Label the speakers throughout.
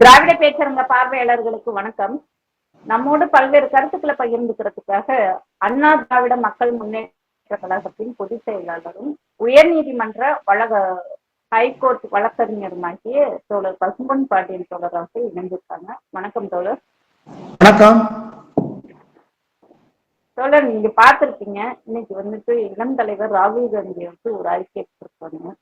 Speaker 1: திராவிட பேச்சரங்க பார்வையாளர்களுக்கு வணக்கம். நம்மோடு பல்வேறு கருத்துக்களை பகிர்ந்துக்கிறதுக்காக அண்ணா திராவிட மக்கள் முன்னேற்ற கழகத்தின் பொதுச் செயலாளரும் உயர்நீதிமன்ற வழக ஹைகோர்ட் வழக்கறிஞருமாகிய தோழர் பசும்பொன் பாண்டியன் தோழராக இணைந்திருக்காங்க. வணக்கம் தோழர்.
Speaker 2: வணக்கம்.
Speaker 1: தோழர் நீங்க பார்த்திருப்பீங்க. இன்னைக்கு வந்துட்டு இளம் தலைவர் ராகுல் காந்தி வந்து ஒரு அறிக்கை கொடுத்தாங்க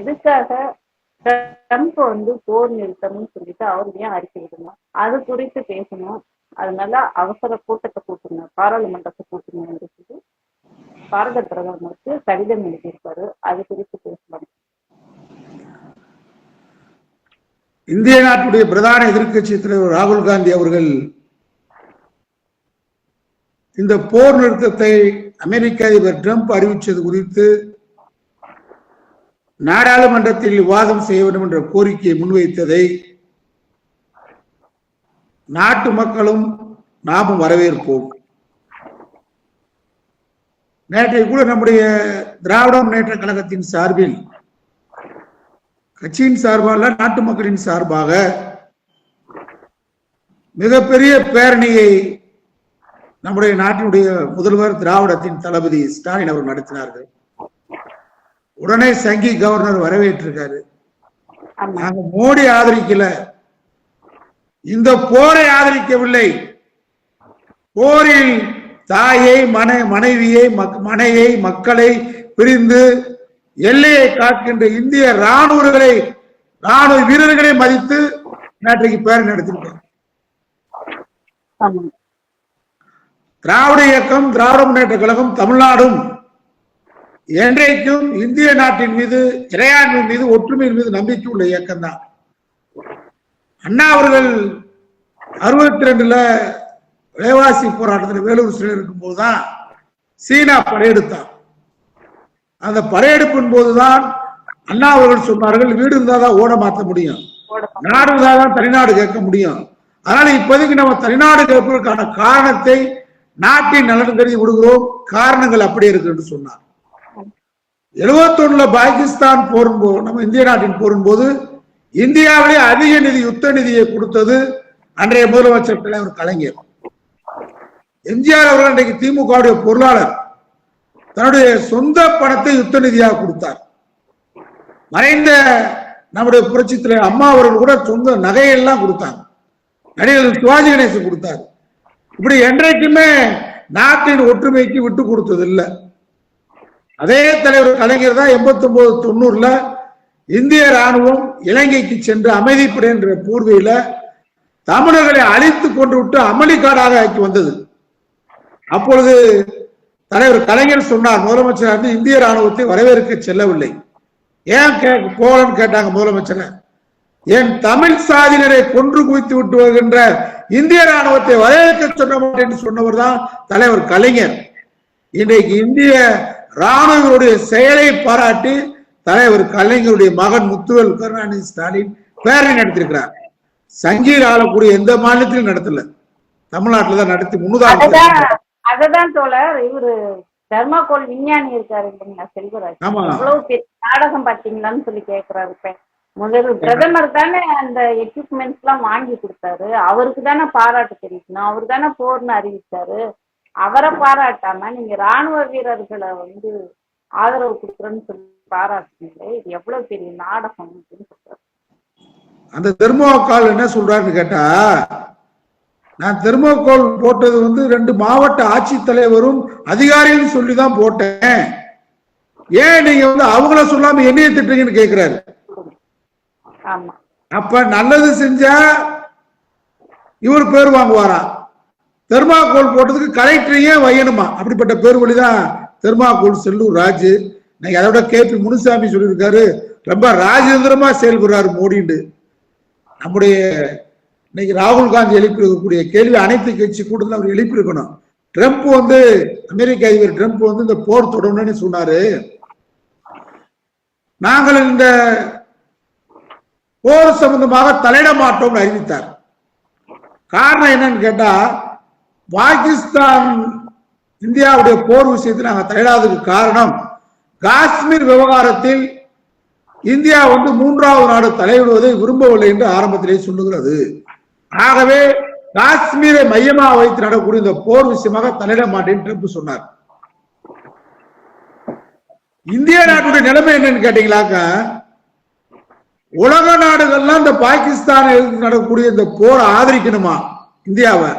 Speaker 1: எதுக்காக ட்ரம்ப் வந்து போர் நிறுத்தம்னு சொல்லிட்டு அவர் ஏன் அறிக்கை விடணும்? அது குறித்து பேசணும். அதனால அவசர கூட்டத்தை கூட்டுங்க பாராளுமன்றத்தை கூட்டுங்க சொல்லி பாரத பிரதமருக்கு கடிதம் எழுதியிருப்பாரு. அது குறித்து பேசலாம்.
Speaker 2: இந்திய நாட்டுடைய பிரதான எதிர்கட்சி தலைவர் ராகுல் காந்தி அவர்கள் இந்த போர் நிறுத்தத்தை அமெரிக்க அதிபர் ட்ரம்ப் அறிவித்தது குறித்து நாடாளுமன்றத்தில் விவாதம் செய்ய வேண்டும் என்ற கோரிக்கையை முன்வைத்ததை நாட்டு மக்களும் நாமும் வரவேற்போம். நேற்றைய கூட நம்முடைய திராவிட முன்னேற்ற கழகத்தின் சார்பில் கட்சியின் சார்பாக நாட்டு மக்களின் சார்பாக மிகப்பெரிய பேரணியை நம்முடைய நாட்டினுடைய முதல்வர் திராவிடத்தின் தளபதி ஸ்டாலின் அவர் நடத்தினார்கள். உடனே சங்கி கவர்னர் வரவேற்றிருக்காரு. நாங்க மோடி ஆதரிக்கல. இந்த போரை ஆதரிக்கவில்லை. போரில் தாயை மனை மனைவியை மனையை மக்களை பிரிந்து எல்லையை காக்கின்ற இந்திய ராணுவர்களை ராணுவ வீரர்களை மதித்து நேற்றைக்கு பேரணி நடத்திருக்கோம்
Speaker 1: ஆமா.
Speaker 2: திராவிட இயக்கம் திராவிட முன்னேற்ற கழகம் தமிழ்நாடும் என்றைக்கும் இந்திய நாட்டின் மீது இறையாண்மை மீது ஒற்றுமையின் மீது நம்பிக்கை உள்ள இயக்கம் தான் அண்ணா அவர்கள் அறுபத்தி ரெண்டுல விலைவாசி போராட்டத்தில் வேலூர் சிறையில் இருக்கும்போது தான் சீனா படையெடுத்தான். அந்த படையெடுப்பின் போதுதான் அண்ணா அவர்கள் சொன்னார்கள் வீடு இருந்தாதான் தான் ஓட மாற்ற முடியும். நாடு இருந்தாதான் தான் தனிநாடு கேட்க முடியும். அதனால இப்போதைக்கு நம்ம தனிநாடு கேட்பதற்கான காரணத்தை நாட்டின் நலன் கருதி விடுகிறோம் காரணங்கள் அப்படி இருக்கு என்று சொன்னார். எழுபத்தொன்னுல பாகிஸ்தான் போரும் போது நம்ம இந்திய நாட்டின் போரும் போது இந்தியாவிலே அதிக நிதி யுத்த நிதியை கொடுத்தது அன்றைய முதலமைச்சர் தலைவர் கலைஞர். எம்ஜிஆர் அவர்கள் அன்றைக்கு திமுகவுடைய பொருளாளர். தன்னுடைய சொந்த பணத்தை யுத்த நிதியாக கொடுத்தார். மறைந்த நம்முடைய புரட்சி தலைவர் அம்மா அவர்கள் கூட சொந்த நகையெல்லாம் கொடுத்தாங்க. நடிகர் சிவாஜி கணேசன் கொடுத்தார். இப்படி என்றைக்குமே நாட்டின் ஒற்றுமைக்கு விட்டு கொடுத்தது இல்ல அதே தலைவர் கலைஞர் தான் எண்பத்தி ஒன்பது தொண்ணூறுல இந்திய ராணுவம் இலங்கைக்கு சென்று அமைதிப்படை என்ற போர்வையில தமிழர்களை அழித்து கொண்டு விட்டு அமளிக்காடாக ஆக்கி வந்தது. அப்பொழுது தலைவர் கலைஞர் சொன்னார் முதலமைச்சர் வந்து இந்திய ராணுவத்தை வரவேற்க செல்லவில்லை. ஏன் போகலன்னு கேட்டாங்க முதலமைச்சரை. என் தமிழ் சாதியினரை கொன்று குவித்து விட்டு வருகின்ற இந்திய ராணுவத்தை வரவேற்க சொல்ல மாட்டேன் சொன்னவர் தான் தலைவர் கலைஞர். இன்றைக்கு இந்திய ராணுவருடைய செயலை பாராட்டி தலைவர் கலைஞருடைய மகன் முத்துவேல் கருணாநிதி ஸ்டாலின் பேரணி நடத்திருக்கிறார் சங்கீர் ஆளக்கூடிய எந்த மாநிலத்திலும் நடத்தல. தமிழ்நாட்டில் தான் நடத்தி முன்னுதாரணம்
Speaker 1: அததான் தோழர் இவரு தர்மாகோல் விஞ்ஞானி இருக்காரு இல்லைங்களா செல்வராஜ். பெரிய நாடகம் பாத்தீங்களான்னு சொல்லி கேக்குறாரு முதல் பிரதமர் தானே அந்த எக்யூப்மெண்ட்ஸ் எல்லாம் வாங்கி கொடுத்தாரு. அவருக்கு தானே பாராட்டு தெரிவிக்கணும். அவர் தானே போர்னு அறிவிச்சாரு. அவரை பாராட்டாம நீங்க ராணுவ வீரர்களை வந்து ஆதரவு கொடுக்குறேன்னு சொல்லி பாராட்டுனீங்களே இது எவ்வளவு பெரிய நாடகம் அப்படின்னு சொல்றாரு.
Speaker 2: அந்த தெர்மோகால் என்ன சொல்றாருன்னு கேட்டா நான் தெர்மோகால் போட்டது வந்து ரெண்டு மாவட்ட ஆட்சித்தலைவரும் அதிகாரியும் சொல்லி தான் போட்டேன். ஏன் நீங்க வந்து அவங்கள சொல்லாம என்னைய திட்டுறீங்கன்னு கேக்குறாரு. அப்ப நல்லது செஞ்சா இவர் பேர் வாங்குவாராம் தெர்மாகோல் போட்டதுக்கு கலெக்டரையே வையணுமா? அப்படிப்பட்ட பேர் வழிதான் தெர்மாகோல் செல்லூர் ராஜு. இன்னைக்கு அதை விட கேபி முனுசாமி சொல்லியிருக்காரு ரொம்ப ராஜேந்திரமா செயல்படுறாரு மோடின்னு. நம்முடைய இன்னைக்கு ராகுல் காந்தி எழுப்பியிருக்கக்கூடிய கேள்வி அனைத்து கட்சி கூட்டத்தில் அவர் எழுப்பியிருக்கணும். ட்ரம்ப் வந்து அமெரிக்க அதிபர் ட்ரம்ப் வந்து இந்த போர் தொடரணும்னு சொன்னாரு. நாங்கள் இந்த போர் சம்பந்தமாக தலையிட மாட்டோம்னு அறிவித்தார். காரணம் என்னன்னு கேட்டா பாகிஸ்தான் இந்தியாவுடைய போர் விஷயத்தை நாங்கள் தலையிடாததுக்கு காரணம் காஷ்மீர் விவகாரத்தில் இந்தியா வந்து மூன்றாவது நாடு தலையிடுவதை விரும்பவில்லை என்று ஆரம்பத்திலே சொல்லுகிறது. ஆகவே காஷ்மீரை மையமாக வைத்து நடக்கக்கூடிய இந்த போர் விஷயமாக தலையிட மாட்டேன் ட்ரம்ப் சொன்னார். இந்திய நாட்டுடைய நிலைமை என்னன்னு கேட்டீங்களாக்கா உலக நாடுகள்லாம் இந்த பாகிஸ்தான் நடக்கக்கூடிய இந்த போரை ஆதரிக்கணுமா? இந்தியாவை.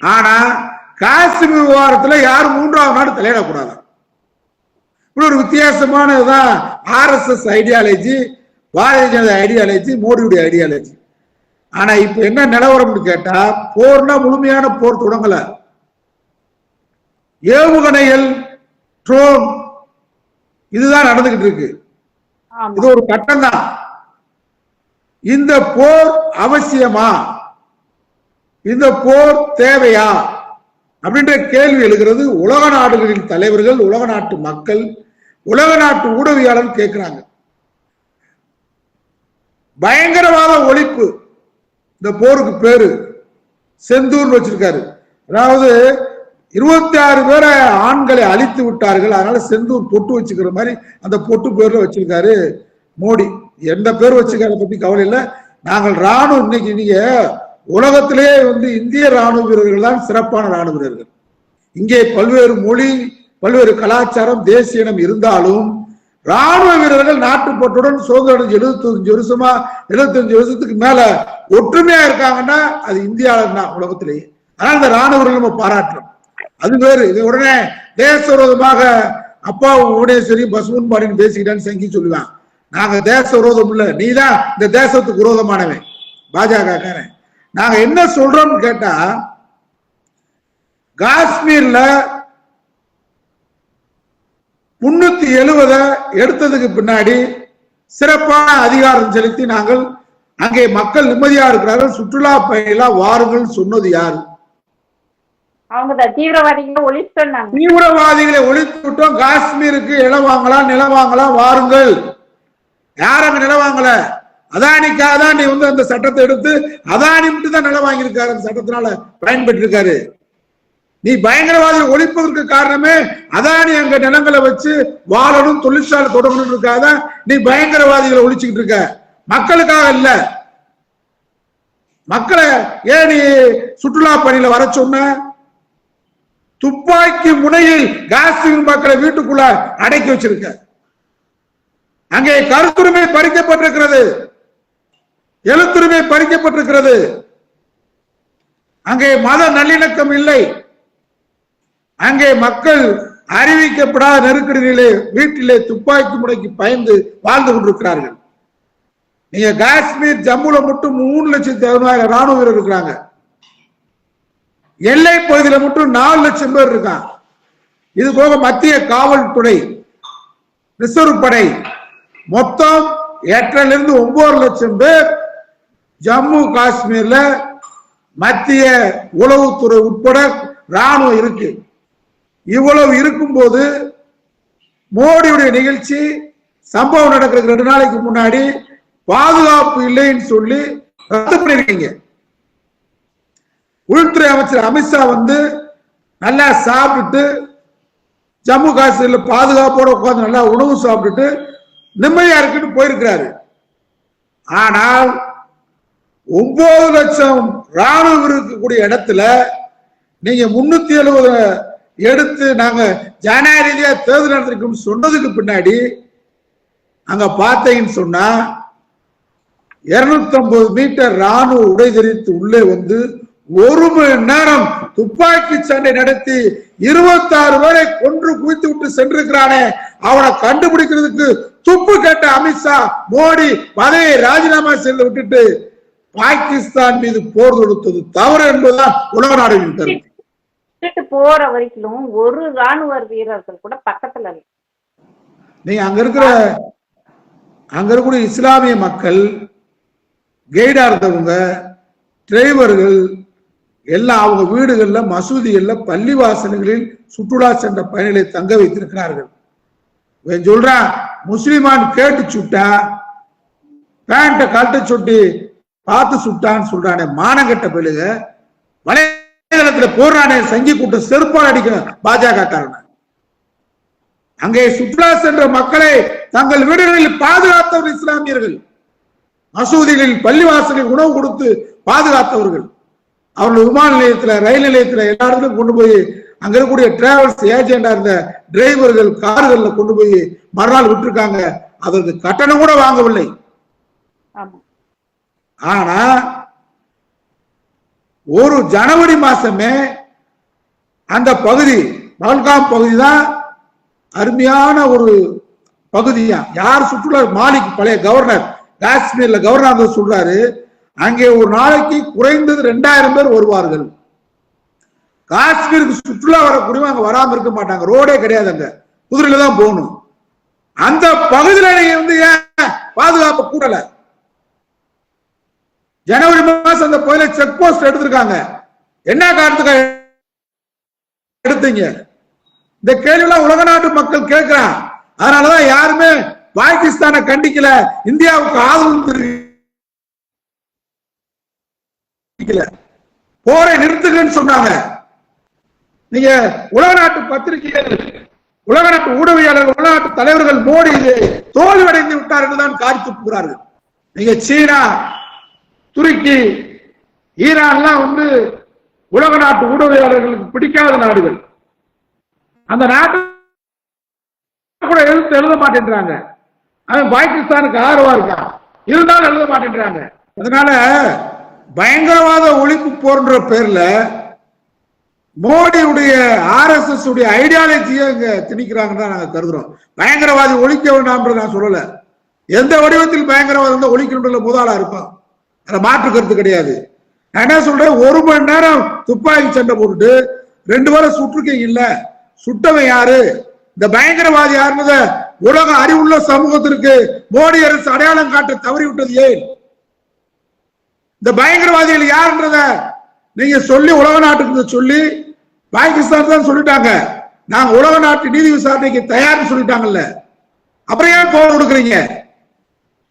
Speaker 2: ஆனா காஷ்மீர் விவகாரத்துல யாரும் மூன்றாவது நாடு தலையிடக்கூடாது. இப்படி ஒரு வித்தியாசமான இதுதான் RSS ideology Bharatiya Janata ideology மோடியுடைய ideology ஆனா இப்ப என்ன நிலவரம்னு கேட்டா போர்னா முழுமையான போர் தொடங்கல. ஏவுகணைகள் ட்ரோன் இதுதான் நடந்துகிட்டு இருக்கு. இது ஒரு கட்டம் தான் இந்த போர் அவசியமா? இந்த போர் தேவையா? அப்படின்ற கேள்வி எழுகிறது உலக நாடுகளின் தலைவர்கள் உலக நாட்டு மக்கள் உலக நாட்டு ஊடகவியாளர் கேட்கிறாங்க. பயங்கரவாத ஒழிப்பு இந்த போருக்கு பேரு செந்தூர் வச்சிருக்காரு. அதாவது இருபத்தி ஆறு பேரை ஆண்களை அழித்து விட்டார்கள். அதனால செந்தூர் பொட்டு வச்சுக்கிற மாதிரி அந்த பொட்டு பேர்ல வச்சிருக்காரு மோடி. எந்த பேர் வச்சிருக்காரு பத்தி கவலை இல்லை. நாங்கள் ராணுவம் இன்னைக்கு நீங்க உலகத்திலேயே வந்து இந்திய ராணுவ வீரர்கள் தான் சிறப்பான ராணுவ வீரர்கள். இங்கே பல்வேறு மொழி பல்வேறு கலாச்சாரம் தேசிய இனம் இருந்தாலும் ராணுவ வீரர்கள் நாட்டுப்பட்டுடன் சுதந்திரம் எழுபத்தஞ்சு வருஷமா எழுபத்தஞ்சு வருஷத்துக்கு மேல ஒற்றுமையா இருக்காங்கன்னா அது இந்தியாவில் தான் உலகத்திலேயே. ஆனால் இந்த ராணுவர்கள் நம்ம பாராட்டுறோம். அது வேறு. இது உடனே தேச விரோதமாக அப்பா உடனேஸ்வரி பசுமன் பாடின்னு பேசிக்கிட்டான்னு சங்கி சொல்லுவான். நாங்க தேச விரோதம் இல்லை. நீ தான் இந்த தேசத்துக்கு விரோதமானவன். பாஜக காரன் நாங்க என்ன சொல்றோம்னு கேட்டா காஷ்மீர்ல முன்னூத்தி எழுவத எடுத்ததுக்கு பின்னாடி சிறப்பான அதிகாரம் செலுத்தி நாங்கள் அங்கே மக்கள் நிம்மதியா இருக்கிறார்கள். சுற்றுலா பயணிகளா வாருங்கள் சொன்னது யாரு?
Speaker 1: தீவிரவாதிகளை
Speaker 2: ஒழித்து விட்டோம். காஷ்மீருக்கு இடம் வாங்கலாம் நிலம் வாங்கலாம் வாருங்கள். யார் அங்க நிலம் வாங்கல? அதானிக்காக தான் நீ வந்து அந்த சட்டத்தை எடுத்து அதானி மட்டும் தான் நிலம் வாங்கியிருக்காரு. அந்த சட்டத்தினால பயன்பெற்று இருக்காரு நீ பயங்கரவாதி ஒழிப்பதற்கு காரணமே அதானி அங்க நிலங்களை வச்சு வாழணும் தொழிற்சாலை தொடங்கணும் இருக்காத நீ பயங்கரவாதிகளை ஒழிச்சுக்கிட்டு இருக்க. மக்களுக்காக இல்ல. மக்களை ஏன் நீ சுற்றுலா பணியில வர சொன்ன? துப்பாக்கி முனையில் காஷ்மீர் மக்களை வீட்டுக்குள்ள அடக்கி வச்சிருக்க. அங்கே கருத்துரிமை பறிக்கப்பட்டிருக்கிறது. எழுத்துரிமை பறிக்கப்பட்டிருக்கிறது. அங்கே மத நல்லிணக்கம் இல்லை. அங்கே மக்கள் அறிவிக்கப்படாத நெருக்கடியிலே வீட்டிலே துப்பாக்கி முனைக்கு பயந்து வாழ்ந்து கொண்டிருக்கிறார்கள். நீங்க காஷ்மீர் ஜம்முல மட்டும் மூணு லட்சத்தி அறுபதாயிரம் ராணுவ வீரர் இருக்கிறாங்க. எல்லை பகுதியில மட்டும் நாலு லட்சம் பேர் இருக்கான் இது போக மத்திய காவல்துறை ரிசர்வ் படை. மொத்தம் எட்டிலிருந்து ஒன்பது லட்சம் பேர் ஜம்மு காஷ்மீர்ல மத்திய உளவுத்துறை உட்பட ராணுவம் இருக்கு. இவ்வளவு இருக்கும்போது மோடியுடைய நிகழ்ச்சி சம்பவம் நடக்கிறதுக்கு ரெண்டு நாளைக்கு முன்னாடி பாதுகாப்பு இல்லைன்னு சொல்லி ரத்து பண்ணிருக்கீங்க. உள்துறை அமைச்சர் அமித்ஷா வந்து நல்லா சாப்பிட்டுட்டு ஜம்மு காஷ்மீர்ல பாதுகாப்போட உட்காந்து நல்லா உணவு சாப்பிட்டுட்டு நிம்மதியா இருக்குன்னு போயிருக்கிறாரு. ஆனால் ஒன்பது லட்சம் ராணுவம் இருக்கக்கூடிய இடத்துல நீங்க முன்னூத்தி எழுபது எடுத்து நாங்க ஜனாதிபதியா தேர்தல் நடத்திருக்கோம் சொன்னதுக்கு பின்னாடி அங்க பார்த்தீங்கன்னு சொன்னா இருநூத்தி மீட்டர் ராணுவ உடை தெரிவித்து உள்ளே வந்து ஒரு மணி நேரம் துப்பாக்கி சண்டை நடத்தி இருபத்தாறு பேரை கொன்று குவித்து விட்டு சென்றிருக்கிறானே. அவனை கண்டுபிடிக்கிறதுக்கு துப்பு கேட்ட அமித்ஷா மோடி பதவியை ராஜினாமா செய்து விட்டுட்டு பாகிஸ்தான் மீது போர் தொடுத்தது தவறு என்பதுதான் உலக நாடுகளின் கருத்து
Speaker 1: விட்டுட்டு போற வரைக்கும் ஒரு ராணுவ வீரர்கள் கூட பக்கத்துல
Speaker 2: நீங்க அங்க இருக்கிற அங்க இருக்கக்கூடிய இஸ்லாமிய மக்கள் கைடா இருந்தவங்க டிரைவர்கள் எல்லாம் அவங்க வீடுகள்ல மசூதிகள்ல பள்ளிவாசல்களில் சுற்றுலா சென்ற பயணிகளை தங்க வைத்திருக்கிறார்கள். சொல்றான் முஸ்லிமான் கேட்டு சுட்டா பேண்ட கழட்ட சுட்டி பார்த்து சுட்டான்னு சொல்றானே மானங்கட்ட பிள்ளைங்க வலைதளத்துல போடுறானே சங்கி கூட்டம் செருப்பால் அடிக்கணும் பாஜக காரணம் அங்கே சுற்றுலா சென்ற மக்களை தங்கள் வீடுகளில் பாதுகாத்தவர் இஸ்லாமியர்கள். மசூதிகளில் பள்ளிவாசலில் உணவு கொடுத்து பாதுகாத்தவர்கள். அவர்கள் விமான நிலையத்துல ரயில் நிலையத்துல எல்லா கொண்டு போய் அங்க இருக்கக்கூடிய டிராவல்ஸ் ஏஜெண்டா இருந்த டிரைவர்கள் கார்கள்ல கொண்டு போய் மறுநாள் விட்டுருக்காங்க. அதற்கு கட்டணம் கூட வாங்கவில்லை. ஆனா ஒரு ஜனவரி மாசமே அந்த பகுதி பல்காம் பகுதி தான் அருமையான ஒரு பகுதியா? யார் சுற்றுலா மாலிக் பழைய கவர்னர் காஷ்மீர்ல கவர்னர் சொல்றாரு அங்கே ஒரு நாளைக்கு குறைந்தது ரெண்டாயிரம் பேர் வருவார்கள். காஷ்மீருக்கு சுற்றுலா வரக்கூடிய அங்க வராம இருக்க மாட்டாங்க. ரோடே கிடையாது அங்க. குதிரையில தான் போகணும். அந்த பகுதியில வந்து ஏன் பாதுகாப்பு கூடல ஜனவரி மாசம் அந்த கோயில செக் போஸ்ட் எடுத்திருக்காங்க. என்ன காரணத்துக்காக எடுத்தீங்க? இந்த கேள்வியெல்லாம் உலக நாட்டு மக்கள் கேட்கிறான். அதனாலதான் யாருமே பாகிஸ்தானை கண்டிக்கல இந்தியாவுக்கு ஆதரவு தெரிவிக்கல. போரை நிறுத்துங்கன்னு சொன்னாங்க. நீங்க உலக நாட்டு பத்திரிகைகள் உலக நாட்டு ஊடகவியலாளர்கள் உலக நாட்டு தலைவர்கள் மோடி தோல்வியடைந்து விட்டார்கள் தான் காரி துப்புகிறார்கள் நீங்க சீனா துருக்கி ஈரான்லாம் வந்து உலக நாட்டு ஊடகவியலாளர்களுக்கு பிடிக்காத நாடுகள். அந்த நாட்டு கூட எழுத்து எழுத மாட்டேன்றாங்க. அவன் பாகிஸ்தானுக்கு ஆதரவா இருக்கான். இருந்தாலும் எழுத மாட்டேன்றாங்க. அதனால பயங்கரவாத ஒழிப்பு போன்ற பேர்ல மோடியுடைய ஆர்எஸ்எஸ் உடைய ஐடியாலஜியை இங்க திணிக்கிறாங்கன்னு தான் நாங்க கருதுறோம். பயங்கரவாதி ஒழிக்க வேண்டாம்ன்றது நான் சொல்லல. எந்த வடிவத்தில் பயங்கரவாதம் தான் ஒழிக்கணும்ன்ற முதலா இருப்பான். அதை மாற்று கருத்து கிடையாது. நான் என்ன சொல்றேன்? ஒரு மணி நேரம் துப்பாக்கி சண்டை போட்டுட்டு ரெண்டு வாரம் சுட்டுருக்கீங்க இல்ல? சுட்டவன் யாரு? இந்த பயங்கரவாதி யாருன்னு உலக அறிவுள்ள சமூகத்திற்கு மோடி அரசு அடையாளம் காட்ட தவறி விட்டது ஏன்? இந்த பயங்கரவாதிகள் யாருன்றத நீங்க சொல்லி உலக நாட்டுக்கு சொல்லி பாகிஸ்தான் தான் சொல்லிட்டாங்க. நாங்க உலக நாட்டு நீதி விசாரணைக்கு தயார்னு சொல்லிட்டாங்கல்ல. அப்புறம் ஏன் கோவம் கொடுக்குறீங்க?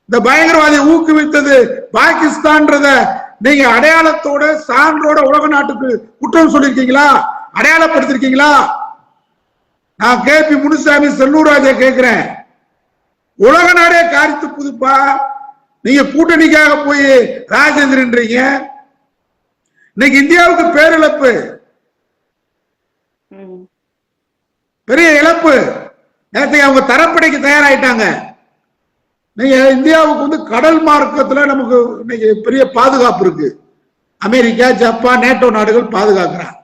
Speaker 2: இந்த பயங்கரவாதியை ஊக்குவித்தது பாகிஸ்தான்றத நீங்க அடையாளத்தோட சான்றோட உலக நாட்டுக்கு குற்றம் சொல்லிருக்கீங்களா அடையாளப்படுத்திருக்கீங்களா நான் கே. பி. முனுசாமி செல்லூராஜை கேட்கிறேன். உலக நாடே காரித்து புதுப்பா? நீங்க கூட்டணிக்காக போய் ராஜேந்திரன்றீங்க? இன்னைக்கு இந்தியாவுக்கு பேரிழப்பு. பெரிய இழப்பு. நேற்று அவங்க தரப்படைக்கு தயாராயிட்டாங்க. நீங்க இந்தியாவுக்கு வந்து கடல் மார்க்கத்துல நமக்கு இன்னைக்கு பெரிய பாதுகாப்பு இருக்கு. அமெரிக்கா ஜப்பான் நேட்டோ நாடுகள் பாதுகாக்கிறான்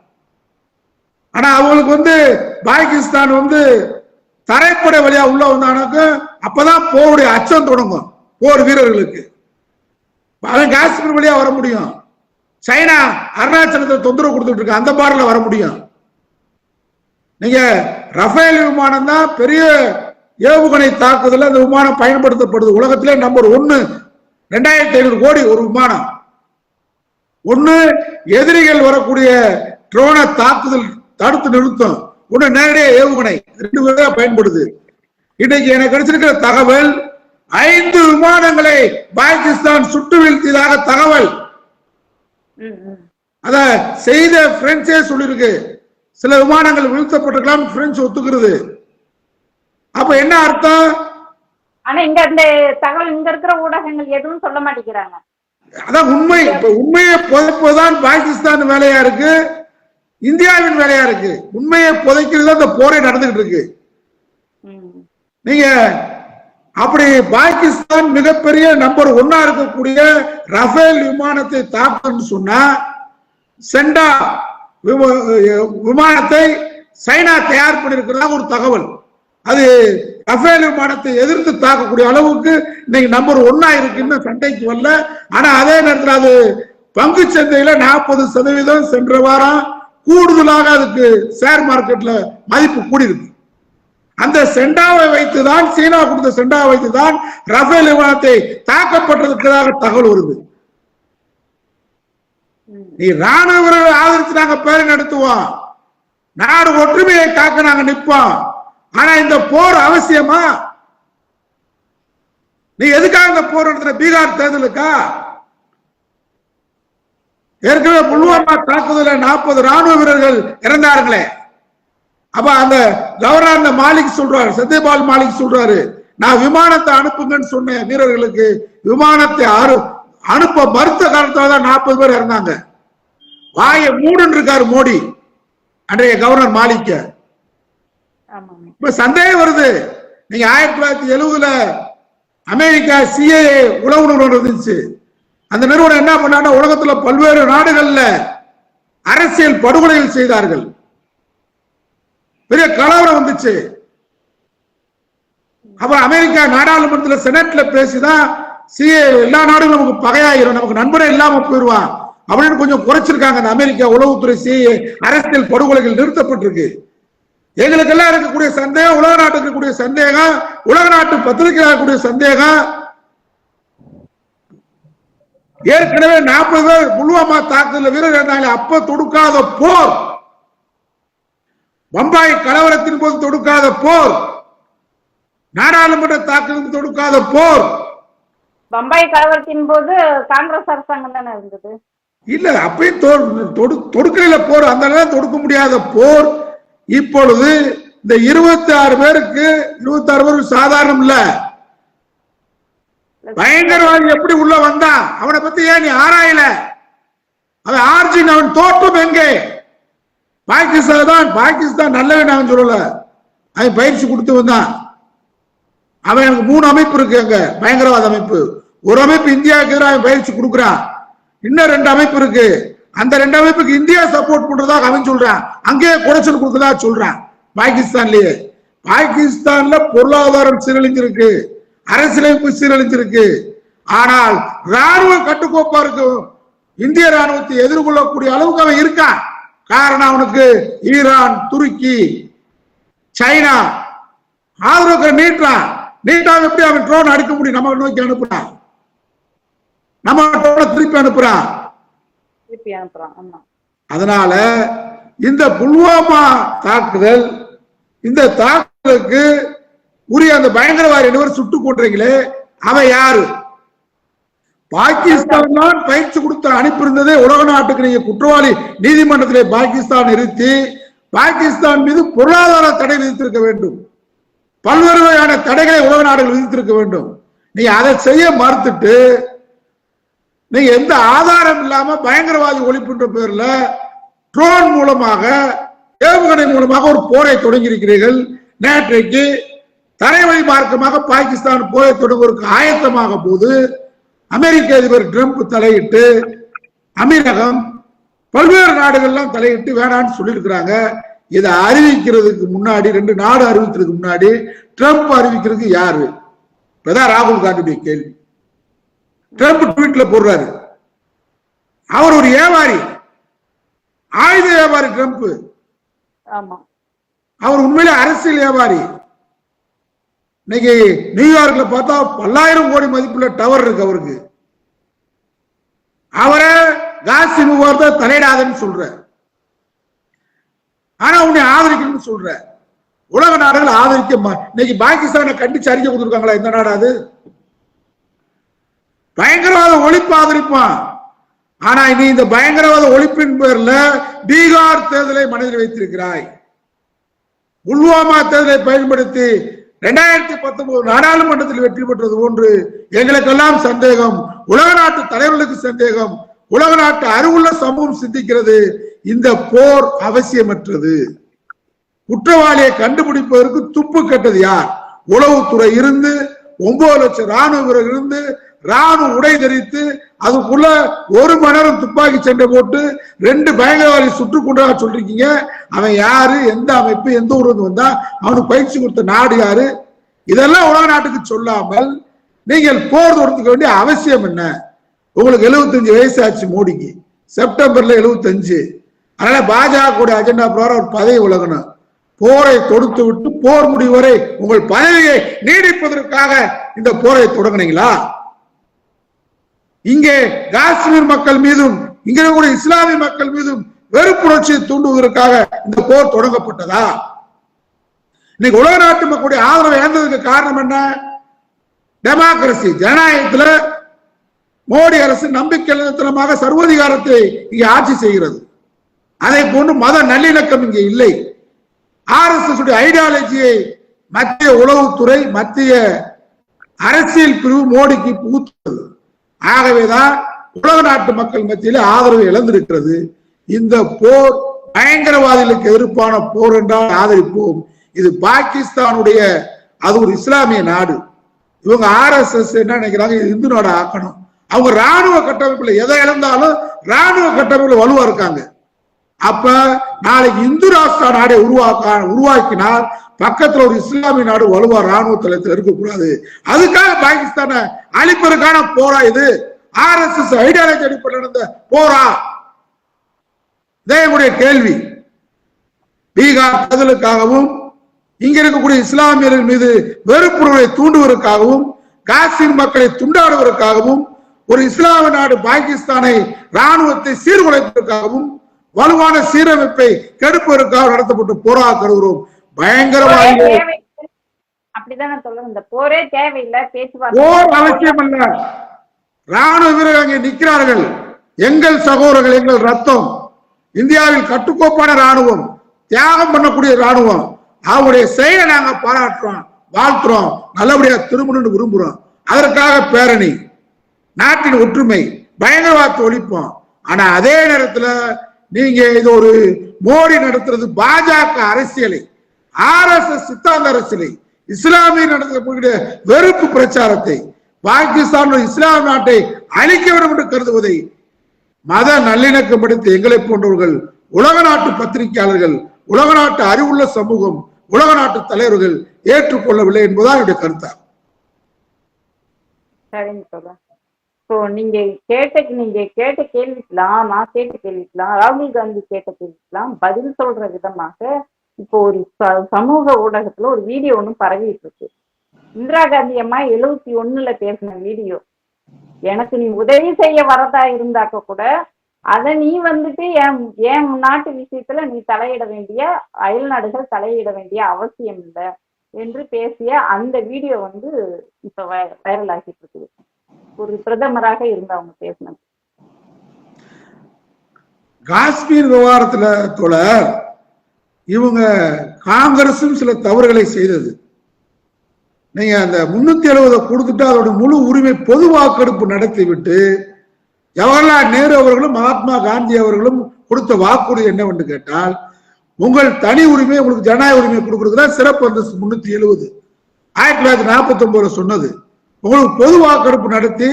Speaker 2: ஆனா அவங்களுக்கு வந்து பாகிஸ்தான் வந்து தரைப்படை வழியா உள்ள வந்தானாக்க அப்பதான் போருடைய அச்சம் தொடங்கும் போர் வீரர்களுக்கு. அவன் காஷ்மீர் வழியா வர முடியும். சைனா அருணாச்சலத்தை தொந்தரவு கொடுத்துட்டு இருக்கு அந்த பார்டர்ல வர முடியும். நீங்க ரஃபேல் விமானம் தான் பெரிய ஏவுகணை தாக்குதல் அந்த விமானம் பயன்படுத்தப்படுது. உலகத்திலே நம்பர் ஒன்னு. ரெண்டாயிரத்தி ஐநூறு கோடி ஒரு விமானம். ஒண்ணு எதிரிகள் வரக்கூடிய ட்ரோனை தாக்குதல் தடுத்து நிறுத்தும் ஒண்ணு நேரடியா ஏவுகணை. ரெண்டு பேரா பயன்படுது. இன்னைக்கு எனக்கு கிடைச்சிருக்கிற தகவல் ஐந்து விமானங்களை பாகிஸ்தான் சுட்டு வீழ்த்தியதாக தகவல். அத செய்த பிரெஞ்சே சொல்லிருக்கு சில விமானங்கள் வீழ்த்தப்பட்டிருக்கலாம் பிரெஞ்சு ஒத்துக்கிறது. அப்ப என்ன அர்த்தம்?
Speaker 1: ஆனா இங்க இந்த தகவல் இங்க இருக்கிற ஊடகங்கள் எதுவும் சொல்ல மாட்டேங்கிறாங்க.
Speaker 2: அதான் உண்மை. இப்ப உண்மையை புதைப்பதுதான் பாகிஸ்தான் வேலையா இருக்கு? இந்தியாவின் வேலையா இருக்கு? உண்மையை புதைக்கிறது தான் இந்த போரே நடந்துகிட்டு இருக்கு. நீங்க அப்படி பாகிஸ்தான் மிகப்பெரிய நம்பர் ஒன்னா இருக்கக்கூடிய ரஃபேல் விமானத்தை தாக்கணும்னு சொன்னா செண்டா விம- விமானத்தை சைனா தயார் பண்ணிருக்கிறதா ஒரு தகவல். அது ரஃபேல் விமானத்தை எதிர்த்து தாக்கக்கூடிய அளவுக்கு இன்னைக்கு நம்பர் ஒன்னா இருக்குன்னு சண்டைக்கு வரல. ஆனா அதே நேரத்தில் அது பங்கு சந்தையில நாற்பது சதவீதம் சென்ற வாரம் கூடுதலாக அதுக்கு ஷேர் மார்க்கெட்ல மதிப்பு கூடியிருக்கு. அந்த செண்டாவை வைத்துதான் சீனா கொடுத்த செண்டாவை வைத்துதான் ரஃபேல் விமானத்தை தாக்கப்பட்டிருக்கிறதாக தகவல் வருது. நீ ராணுவ வீரர்களை ஆதரிச்சு நாங்க பேரை நடத்துவோம். நாடு ஒற்றுமையை காக்க நாங்க நிற்போம். ஆனா இந்த போர் அவசியமா? நீ எதுக்காக இந்த போர் நடத்துற? பீகார் தேர்தலுக்கா? ஏற்கனவே புல்வாமா தாக்குதல நாற்பது ராணுவ வீரர்கள் இறந்தார்களே. அப்ப அந்த கவர்னர் அந்த மாலிக் சொல்றாரு சத்யபால் மாலிக் சொல்றாரு நான் விமானத்தை அனுப்புங்கன்னு சொன்ன வீரர்களுக்கு விமானத்தை அரு அனுப்ப மறுத்த காரணத்தால தான் நாற்பது பேர் இறந்தாங்க. வாயை மூடுன்னு இருக்காரு மோடி அன்றைய கவர்னர் மாலிக்க. இப்ப சந்தேகம் வருது. நீங்க ஆயிரத்தி தொள்ளாயிரத்தி எழுபதுல அமெரிக்கா சிஏ உளவு நிறுவனம் இருந்துச்சு. அந்த நிறுவனம் என்ன பண்ணாங்கன்னா உலகத்துல பல்வேறு நாடுகள்ல அரசியல் படுகொலைகள் செய்தார்கள். பெரிய கலவரம் வந்துச்சு. அப்புறம் அமெரிக்கா நாடாளுமன்றத்துல செனட்ல பேசிதான் சிஏ எல்லா நாடுகளும் நமக்கு பகையாயிரும். நமக்கு நண்பரே இல்லாம போயிடுவான் அப்படின்னு கொஞ்சம் குறைச்சிருக்காங்க அந்த அமெரிக்கா உளவுத்துறை சிஏ அரசியல் படுகொலைகள் நிறுத்தப்பட்டிருக்கு. எங்களுக்கெல்லாம் இருக்கக்கூடிய சந்தேகம் உலக நாட்டுக்கு இருக்கக்கூடிய சந்தேகம் உலக நாட்டு பத்திரிகை இருக்கக்கூடிய சந்தேகம். ஏற்கனவே நாற்பது பேர் புல்வாமா தாக்குதல் வீரர் இருந்தாங்க அப்ப தொடுக்காத போர். பம்பாய் கலவரத்தின் போது தொடுக்காத போர். நாடாளுமன்ற தாக்குதல் தொடுக்காத போர்.
Speaker 1: பம்பாய் கலவரத்தின் போது காங்கிரஸ் அரசாங்கம் தானே இருந்தது?
Speaker 2: இல்ல அப்பயும் தொடுக்கல போர் அந்த தொடுக்க முடியாத போர். இப்பொழுது இந்த இருபத்தி ஆறு பேருக்கு இருபத்தி ஆறு பேருக்கு சாதாரணம் இல்ல. பயங்கரவாதி எப்படி உள்ள வந்தான் அவனை பத்தி ஏன் நீ ஆராயல? அவன் ஆர்ஜின் அவன் தோற்றம் எங்கே? பாகிஸ்தான் தான் பாகிஸ்தான் நல்லவன் அவன் சொல்லல. அவன் பயிற்சி கொடுத்து வந்தான். அவன் எனக்கு மூணு அமைப்பு இருக்கு அங்க பயங்கரவாத அமைப்பு. ஒரு அமைப்பு இந்தியாவுக்கு எதிராக அவன் பயிற்சி கொடுக்குறான். இன்னும் ரெண்டு அமைப்பு இருக்கு. அந்த ரெண்டு அமைப்புக்கு இந்தியா சப்போர்ட் பண்றதாக அவன் சொல்றான். அங்கேயே குறைச்சல் கொடுக்கறதா சொல்றான். பாகிஸ்தான்லயே. பாகிஸ்தான்ல பொருளாதாரம் சீரழிஞ்சிருக்கு. அரசியலமைப்பு சீரழிஞ்சிருக்கு. ஆனால் ராணுவ கட்டுக்கோப்பா இருக்கும். இந்திய ராணுவத்தை எதிர்கொள்ளக்கூடிய அளவுக்கு அவன் இருக்கான். காரணம் அவனுக்கு ஈரான் துருக்கி சைனா ஆதரவு நீட்டான் நீட்டா எப்படி அவன் ட்ரோன் அடிக்க முடியும்? நம்ம நோக்கி அனுப்புறான். நம்ம ட்ரோனை திருப்பி அனுப்புறான்.
Speaker 1: திருப்பி அனுப்புறான். ஆமா.
Speaker 2: அதனால இந்த புல்வாமா தாக்குதல் இந்த தாக்குதலுக்கு உரிய அந்த பயங்கரவாதி இருவர் சுட்டு கூட்டுறீங்களே அவன் யாரு? பாகிஸ்தான் தான் பயிற்சி கொடுத்து அனுப்பியிருந்ததே உலக நாட்டுக்கு நீங்க குற்றவாளி நீதிமன்றத்திலே பாகிஸ்தான் நிறுத்தி பாகிஸ்தான் மீது பொருளாதார தடை விதித்திருக்க வேண்டும். பல்வேறு வகையான தடைகளை உலக நாடுகள் விதித்திருக்க வேண்டும். நீ அதை செய்ய மறுத்துட்டு நீங்க எந்த ஆதாரம் இல்லாம பயங்கரவாதி ஒழிப்புன்ற பேர்ல ட்ரோன் மூலமாக ஏவுகணை மூலமாக ஒரு போரை தொடங்கியிருக்கிறீர்கள். நேற்றைக்கு தரைவழி மார்க்கமாக பாகிஸ்தான் போரை தொடங்குவதற்கு ஆயத்தமாக போது அமெரிக்க அதிபர் ட்ரம்ப் தலையிட்டு அமீரகம் பல்வேறு நாடுகள்லாம் தலையிட்டு வேணான்னு சொல்லியிருக்கிறாங்க. இதை அறிவிக்கிறதுக்கு முன்னாடி ரெண்டு நாடு அறிவிக்கிறதுக்கு முன்னாடி ட்ரம்ப் அறிவிக்கிறதுக்கு யாரு? இப்பதான் ராகுல் காந்தியுடைய கேள்வி. ட்ரம்ப் ட்வீட்ல போடுறாரு. அவர் ஒரு வியாபாரி. ஆயுத வியாபாரி ட்ரம்ப் அவர் உண்மையிலே அரசியல் வியாபாரி. இன்னைக்கு நியூயார்க்ல பார்த்தா பல்லாயிரம் கோடி மதிப்புள்ள டவர் இருக்கு அவருக்கு. அவரை காசி விவகாரத்தை தலையிடாதன்னு சொல்ற. ஆனா உன்னை ஆதரிக்கணும்னு சொல்ற. உலக நாடுகள் ஆதரிக்க இன்னைக்கு பாகிஸ்தானை கண்டிச்சு அறிக்கை கொடுத்துருக்காங்களா எந்த நாடு அது? பயங்கரவாத ஒழிப்பு ஆதரிப்பான். ஆனா நீ இந்த பயங்கரவாத ஒழிப்பின் பேர்ல பீகார் தேர்தலை மனதில் வைத்திருக்கிறாய். புல்வாமா தேர்தலை பயன்படுத்தி இரண்டாயிரத்தி பத்தொன்பது நாடாளுமன்றத்தில் வெற்றி பெற்றது போன்று எங்களுக்கெல்லாம் சந்தேகம் உலக நாட்டு தலைவர்களுக்கு சந்தேகம் உலக நாட்டு அறிவுள்ள சமூகம் சிந்திக்கிறது. இந்த போர் அவசியமற்றது. குற்றவாளியை கண்டுபிடிப்பதற்கு துப்பு கட்டது யார்? உளவுத்துறை இருந்து ஒன்பது லட்சம் ராணுவ வீரர்கள் இருந்து ராணுவ உடை தரித்து அதுக்குள்ள ஒரு மணி நேரம் துப்பாக்கி சண்டை போட்டு ரெண்டு பயங்கரவாதி சுட்டு கொண்டதாக சொல்றீங்க. அவன் யாரு? எந்த அமைப்பு? எந்த ஊர்ல இருந்து வந்தா? அவனுக்கு பயிற்சி கொடுத்த நாடு யாரு? இதெல்லாம் உலக நாட்டுக்கு சொல்லாமல் நீங்கள் போர் தொடுத்துக்க வேண்டிய அவசியம் என்ன? உங்களுக்கு 75 வயசு ஆச்சு மோடிக்கு. செப்டம்பர்ல 75 அதனால பாஜக அஜெண்டா பிரகாரம் ஒரு பதவி உலகணும் போரை தொடுத்து விட்டு போர் முடிவரை உங்கள் பதவியை நீடிப்பதற்காக இந்த போரை தொடங்கினீங்களா? இங்கே காஷ்மீர் மக்கள் மீதும் இங்கே கூட இஸ்லாமிய மக்கள் மீதும் வெறுப்புணர்ச்சியை தூண்டுவதற்காக இந்த போர் தொடங்கப்பட்டதா? இன்னைக்கு உலக நாட்டு மக்களுடைய ஆதரவை இழந்ததுக்கு காரணம் என்ன? டெமோக்ரசி ஜனநாயகத்துல மோடி அரசு நம்பிக்கை நிறுத்தனமாக சர்வதிகாரத்தை இங்கே ஆட்சி செய்கிறது. அதை போன்று மத நல்லிணக்கம் இங்கே இல்லை. ஆர்எஸ்எஸ் ஐடியாலஜியை மத்திய உளவுத்துறை மத்திய அரசியல் பிரிவு மோடிக்கு புகுத்துறது ஆகவேதான் உலக நாட்டு மக்கள் மத்தியில் ஆதரவு இழந்திருக்கிறது. இந்த போர் பயங்கரவாதிகளுக்கு எதிர்ப்பான போர் என்றால் ஆதரிப்போம். இது பாகிஸ்தானுடைய அது ஒரு இஸ்லாமிய நாடு. இவங்க ஆர் எஸ் எஸ் என்ன நினைக்கிறாங்க? இது இந்து நாடு ஆக்கணும். அவங்க ராணுவ கட்டமைப்புல எதை இழந்தாலும் ராணுவ கட்டமைப்புல வலுவா இருக்காங்க. அப்ப நாளைக்கு இந்து ராஷ்டிரா நாடை உருவாக்க உருவாக்கினால் பக்கத்துல ஒரு இஸ்லாமிய நாடு வலுவா ராணுவ தளத்தில் இருக்கக்கூடாது அதுக்காக பாகிஸ்தானை அழிப்பதற்கான போரா இது. ஆர் எஸ் எஸ் ஐடியாலஜி அடிப்படையில் நடந்த போரா. இதே கேள்வி. பீகார் தேர்தலுக்காகவும் இங்க இருக்கக்கூடிய இஸ்லாமியர்கள் மீது வெறுப்புணர்வை தூண்டுவதற்காகவும் காசின் மக்களை துண்டாடுவதற்காகவும் ஒரு இஸ்லாமிய நாடு பாகிஸ்தானை ராணுவத்தை சீர்குலைப்பதற்காகவும் வலுவான சீரமைப்பை கெடுப்பதற்காக நடத்தப்பட்ட போராக கருதுகிறோம்.
Speaker 1: போரே
Speaker 2: பயங்கரவாதிகள்
Speaker 1: போரே
Speaker 2: அவசியம் அல்ல. ராணுவ வீரர்கள் அங்கே நிற்கிறார்கள். எங்கள் சகோதரர்கள் எங்கள் ரத்தம். இந்தியாவில் கட்டுக்கோப்பான ராணுவம் தியாகம் பண்ணக்கூடிய ராணுவம் அவருடைய செயலை நாங்க பாராட்டுறோம் வாழ்த்துறோம். நல்லபடியா திரும்பணும்னு விரும்புறோம். அதற்காக பேரணி. நாட்டின் ஒற்றுமை. பயங்கரவாதத்தை ஒழிப்போம். ஆனா அதே நேரத்துல நீங்க இது ஒரு மோடி நடத்துறது பாஜக அரசியலை ஆர் எஸ் எஸ் சித்தாந்த அரசியலை இஸ்லாமிய நடத்தக்கூடிய வெறுப்பு பிரச்சாரத்தை பாகிஸ்தான் இஸ்லாம் நாட்டை அழிக்க வேண்டும் என்று கருதுவதை மத நல்லிணக்கம் படித்த எங்களை போன்றவர்கள் உலக நாட்டு பத்திரிகையாளர்கள் உலக நாட்டு அறிவுள்ள சமூகம் உலக நாட்டு தலைவர்கள் ஏற்றுக்கொள்ளவில்லை என்பதுதான் என்னுடைய கருத்தாகும்
Speaker 1: இப்போ நீங்க கேட்ட நீங்க கேட்ட கேள்விக்கெல்லாம் நான் கேட்ட கேள்விக்கெல்லாம் ராகுல் காந்தி கேட்ட கேள்விக்கெல்லாம் பதில் சொல்ற விதமாக இப்போ ஒரு ச- சமூக ஊடகத்துல ஒரு வீடியோ ஒன்று பரவிட்டு இருக்கு இந்திரா காந்தி அம்மா எழுபத்தி ஒண்ணுல பேசின வீடியோ. எனக்கு நீ உதவி செய்ய வரதா இருந்தாக்க கூட அதை நீ வந்துட்டு என் என் நாட்டு விஷயத்துல நீ தலையிட வேண்டிய அயல் நாடுகள் தலையிட வேண்டிய அவசியம் இல்லை என்று பேசிய அந்த வீடியோ வந்து இப்ப வைரல் ஆகிட்டு இருக்குது. ஒரு பிரதமராக இருந்து அவங்க பேசினது.
Speaker 2: காஷ்மீர் விவகாரத்துல தோழர் இவங்க காங்கிரசும் சில தவறுகளை செய்தது. நீங்க அந்த முன்னூத்தி எழுபதை கொடுத்துட்டு அதோட முழு உரிமை பொது வாக்கெடுப்பு நடத்தி விட்டு ஜவஹர்லால் நேரு அவர்களும் மகாத்மா காந்தி அவர்களும் கொடுத்த வாக்குறுதி என்னவென்று கேட்டால் உங்கள் தனி உரிமை உங்களுக்கு ஜனநாயக உரிமை கொடுக்கறதுல சிறப்பு அந்தஸ்து முன்னூத்தி எழுபது ஆயிரத்தி தொள்ளாயிரத்தி நாற்பத்தி ஒன்பதுல சொன்னது. உங்களுக்கு பொது வாக்கெடுப்பு நடத்தி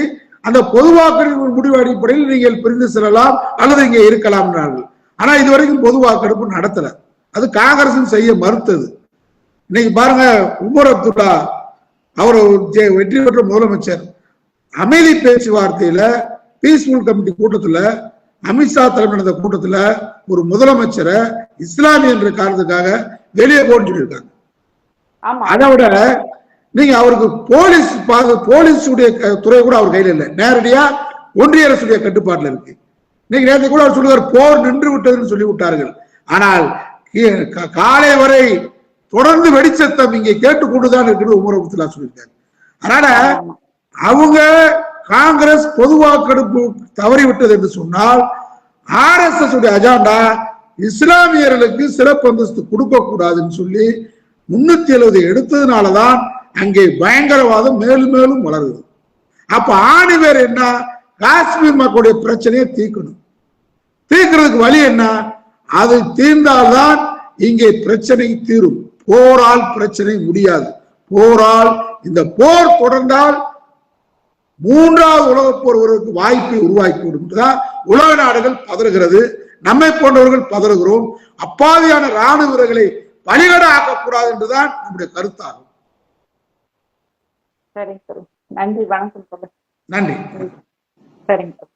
Speaker 2: அந்த பொது வாக்கெடுப்பு முடிவு அடிப்படையில் நீங்கள் பிரிந்து செல்லலாம் அல்லது இங்கே இருக்கலாம்னார்கள் ஆனா இதுவரைக்கும் பொது வாக்கெடுப்பு நடத்தல. அது காங்கிரசும் செய்ய மறுத்தது. இன்னைக்கு பாருங்க உமர் அப்துல்லா அவர் வெற்றி பெற்ற முதலமைச்சர். அமைதி பேச்சுவார்த்தையில பீஸ்ஃபுல் கமிட்டி கூட்டத்துல அமித்ஷா தலைமை நடந்த கூட்டத்துல ஒரு முதலமைச்சரை இஸ்லாமிய என்ற காரணத்துக்காக வெளியே போன்னு சொல்லியிருக்காங்க
Speaker 1: ஆமா.
Speaker 2: அதை விட நீங்க அவருக்கு போலீஸ் பா- போலீஸுடைய க- துறை கூட அவர் கையில இல்லை. நேரடியா ஒன்றிய அரசுடைய கட்டுப்பாட்டுல இருக்கு. நீங்க நேற்று கூட அவர் சொல்லுவார் போர் நின்று விட்டதுன்னு சொல்லி விட்டார்கள். ஆனால் காலை வரை தொடர்ந்து வெடிச்சத்தம் இங்கே கேட்டுக்கொண்டுதான் இருக்கிறது உமர் அப்துல்லா சொல்லியிருக்காங்க அதனால. அவங்க காங்கிரஸ் பொது வாக்கெடுப்பு தவறிவிட்டது என்று சொன்னால் ஆர் எஸ் எஸ் உடைய அஜாண்டா இஸ்லாமியர்களுக்கு சிறப்பு அந்தஸ்து கொடுக்க கூடாதுன்னு சொல்லி முன்னூத்தி எழுபது எடுத்ததுனாலதான் அங்கே பயங்கரவாதம் மேலும் மேலும் வளருது. அப்ப ஆணி பேர் என்ன? காஷ்மீர் மக்களுடைய பிரச்சனையை தீர்க்கணும். தீர்க்கிறதுக்கு வழி என்ன? அது தீர்ந்தால்தான் இங்கே பிரச்சனை தீரும். போரால் பிரச்சனை முடியாது. போரால் இந்த போர் தொடர்ந்தால் மூன்றாவது உலக போர் வருவதற்கு வாய்ப்பை உருவாக்கி விடும் உலக நாடுகள் பதறுகிறது. நம்மை போன்றவர்கள் பதறுகிறோம். அப்பாவியான ராணுவ வீரர்களை பலிகட ஆக்கக்கூடாது என்றுதான் நம்முடைய கருத்தாகும்.
Speaker 1: சரிங்க சார் நன்றி. வணக்கம் சொல்லுங்க
Speaker 2: நன்றி.
Speaker 1: சரிங்க சார்